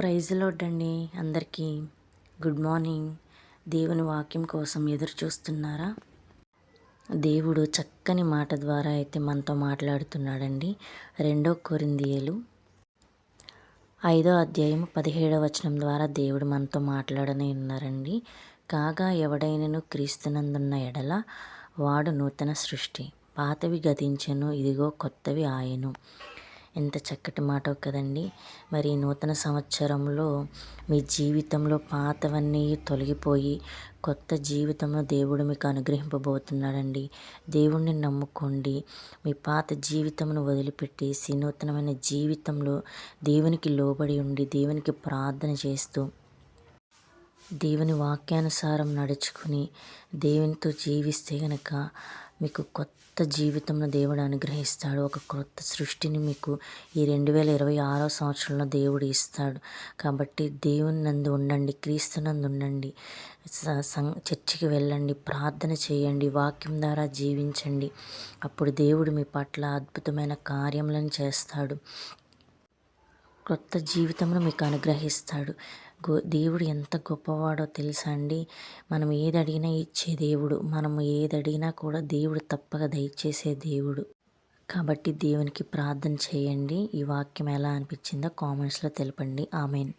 Praise లోడ్డండి అందరికీ good morning. దేవుని వాక్యం కోసం ఎదురు చూస్తున్నారా? దేవుడు చక్కని మాట ద్వారా అయితే మనతో మాట్లాడుతున్నాడండి. రెండో కొరిందియలు ఐదో అధ్యాయం పదిహేడో వచనం ద్వారా దేవుడు మనతో మాట్లాడనే ఉన్నారండి. కాగా ఎవడైనను క్రీస్తునందున్న ఎడల వాడు నూతన సృష్టి. పాతవి గతించెను ఇదిగో కొత్తవి ఆయను. ఎంత చక్కటి మాట కదండి. మరి నూతన సంవత్సరంలో మీ జీవితంలో పాతవన్నీ తొలగిపోయి కొత్త జీవితంలో దేవుడు మీకు అనుగ్రహింపబోతున్నాడండి. దేవుణ్ణి నమ్ముకోండి. మీ పాత జీవితమును వదిలిపెట్టేసి నూతనమైన జీవితంలో దేవునికి లోబడి ఉండి దేవునికి ప్రార్థన చేస్తూ దేవుని వాక్యానుసారం నడుచుకుని దేవునితో జీవిస్తే గనక మీకు కొత్త జీవితంలో దేవుడు అనుగ్రహిస్తాడు. ఒక కొత్త సృష్టిని మీకు ఈ రెండు వేల ఇరవై ఆరో సంవత్సరంలో దేవుడు ఇస్తాడు. కాబట్టి దేవుని నందు ఉండండి క్రీస్తునందు ఉండండి. చర్చికి వెళ్ళండి ప్రార్థన చేయండి వాక్యం ద్వారా జీవించండి. అప్పుడు దేవుడు మీ పట్ల అద్భుతమైన కార్యములను చేస్తాడు. కొత్త జీవితంలో మీకు అనుగ్రహిస్తాడు. గో దేవుడు ఎంత గొప్పవాడో తెలుసా అండి? మనం ఏది అడిగినా ఇచ్చే దేవుడు మనం ఏది అడిగినా కూడా దేవుడు తప్పక దయచేసే దేవుడు. కాబట్టి దేవునికి ప్రార్థన చేయండి. ఈ వాక్యం ఎలా అనిపించిందో కామెంట్స్లో తెలపండి. ఆమెన్.